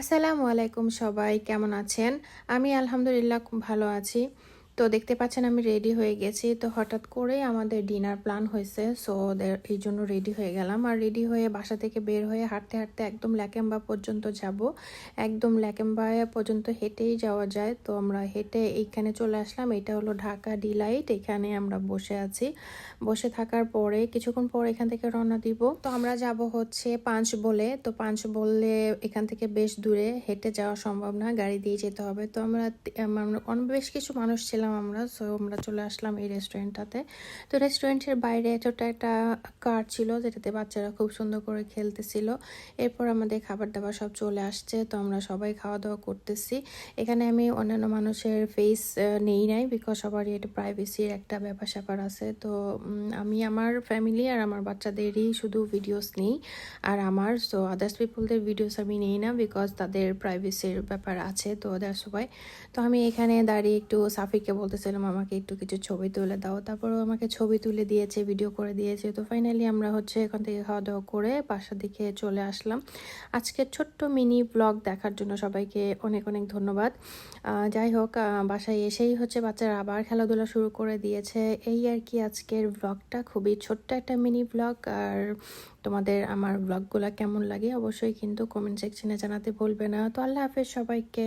আসসালামু আলাইকুম সবাই কেমন আছেন? আমি আলহামদুলিল্লাহ খুব ভালো আছি। তো দেখতে পাচ্ছেন আমি রেডি হয়ে গেছি। তো হঠাৎ করেই আমাদের ডিনার প্ল্যান হয়েছে সো এই জন্য রেডি হয়ে গেলাম। আর রেডি হয়ে বাসা থেকে বের হয়ে হাঁটতে হাঁটতে একদম ল্যাকেম্বা পর্যন্ত যাব। একদম ল্যাকেম্বা পর্যন্ত হেঁটেই যাওয়া যায়। তো আমরা হেঁটে এইখানে চলে আসলাম। এটা হলো ঢাকা ডিলাইট এখানে আমরা বসে আছি। বসে থাকার পরে, কিছুক্ষণ পর এখান থেকে রওনা দিব। তো আমরা যাব হচ্ছে পাঁচ বলে। তো পাঁচ বললে এখান থেকে বেশ দূরে হেঁটে যাওয়া সম্ভব না। গাড়ি দিয়ে যেতে হবে। তো আমরা বেশ কিছু মানুষ ছিলাম আমরা সো আমরা চলে আসলাম এই রেস্টুরেন্টটাতে তো রেস্টুরেন্টের বাইরে ছোট একটা কার ছিল যেটাতে বাচ্চারা খুব সুন্দর করে খেলতেছিল। এরপর আমাদের খাবার দাবার সব চলে আসছে, তো আমরা সবাই খাওয়া দাওয়া করতেছি। এখানে আমি অন্যান্য মানুষের ফেস নেই নাই বিকজ সবারই এটা প্রাইভেসির একটা ব্যাপার স্যাপার আছে। তো আমি আমার ফ্যামিলি আর আমার বাচ্চাদেরই শুধু ভিডিওস নিই। আর আমার সো আদার্স পিপলদের ভিডিওস আমি নেই না বিকজ তাদের প্রাইভেসির ব্যাপার আছে তো ওদের সবাই। তো আমি এখানে দাঁড়িয়ে একটু সাফিকে বলতেছিলাম, আমাকে একটু কিছু ছবি তুলে দাও। তারপরও আমাকে ছবি তুলে দিয়েছে ভিডিও করে দিয়েছে। তো ফাইনালি আমরা হচ্ছে এখান থেকে খাওয়া দাওয়া করে বাসার দিকে চলে আসলাম। আজকে ছোট্ট মিনি ব্লগ দেখার জন্য সবাইকে অনেক অনেক ধন্যবাদ। যাই হোক বাসায় এসেই হচ্ছে বাচ্চারা আবার খেলাধুলা শুরু করে দিয়েছে। এই আর কি আজকের ব্লগটা খুবই ছোট্ট একটা মিনি ব্লগ আর তোমাদের আমার ব্লগগুলো কেমন লাগে অবশ্যই কিন্তু কমেন্ট সেকশনে জানাতে ভুলবে না। তো আল্লাহ হাফেজ সবাইকে।